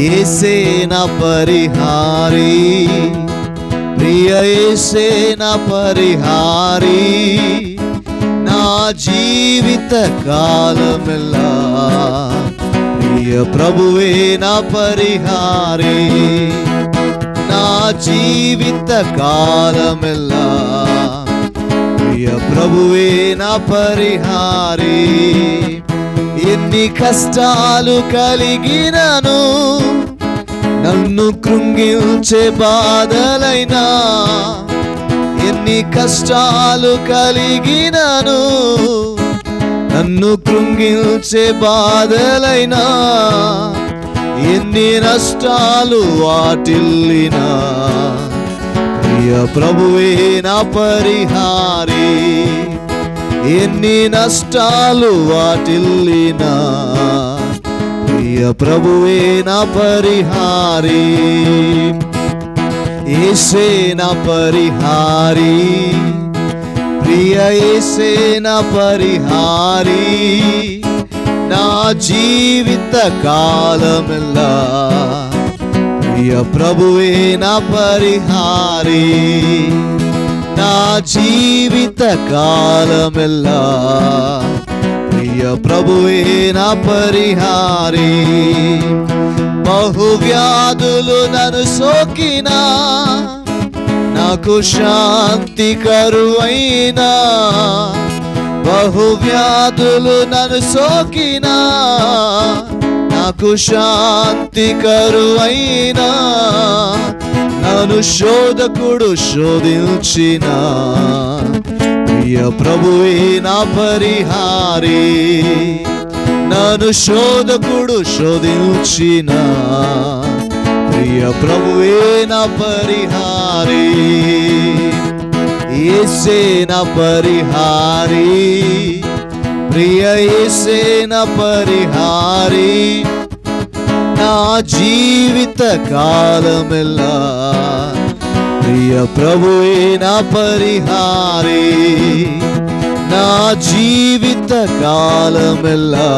ఏసే నా పరిహారి ప్రియ ఏసే నా పరిహారి నా జీవిత కాలమెల్లా ప్రియ ప్రభువే నా పరిహారి నా జీవిత కాలమెల్లా ప్రియ ప్రభువే నా పరిహారి ఎన్ని కష్టాలు కలిగినను నన్ను కృంగిల్చే బాధలైనా ఎన్ని కష్టాలు కలిగినను నన్ను కృంగిల్చే బాధలైనా ఎన్ని నష్టాలు వాటిల్లినా. ప్రియ ప్రభువే నా పరిహారీ ఎన్ని నష్టాలు వాటిల్లినా ప్రియ ప్రభువే నా పరిహారి. ఏసే నా పరిహారీ. ప్రియ ఏసే నా పరిహారి. నా జీవిత కాలమెల్లా ప్రియ ప్రభువే నా పరిహారీ. నా జీవిత కాలమెల్లా. ప్రియ ప్రభువే నా పరిహారి. బహువ్యాధులు నన్ను సోకినా. నాకు శాంతి కరువైనా బహువ్యాధులు నన్ను సోకినా. నాకు శాంతి కరువైనా నన్ను శోధకుడు శోధించిన. ప్రియ ప్రభువే నా పరిహారి. నన్ను శోధకుడు శోధించిన. ప్రియ ప్రభువే నా పరిహారి. ఏసే నా పరిహారి. ప్రియ ఏసే నా పరిహారి. జీవిత కాలమెల్లా. ప్రియ ప్రభువే నా పరిహారే. నా జీవిత కాలమెల్లా.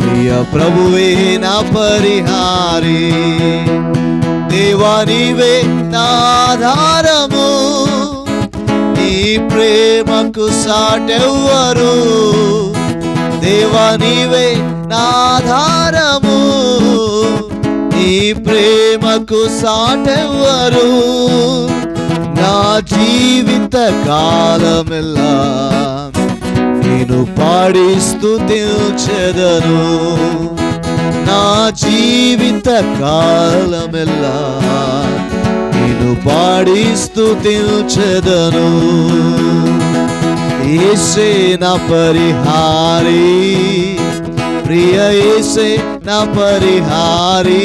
ప్రియ ప్రభువే నా పరిహారి. దేవా నీవే ఆధారము. నీ ప్రేమకు సాటెవ్వరు. దేవా నీవే నాకు సాటెవ్వరు. నా జీవిత కాలమెల్లా నేను పాడిస్తూ స్తుతించెదను నా జీవిత కాలమెల్లా నేను పాడిస్తూ స్తుతించెదను ఏసే నా పరిహారి ప్రియ ఏసే నా పరిహారీ.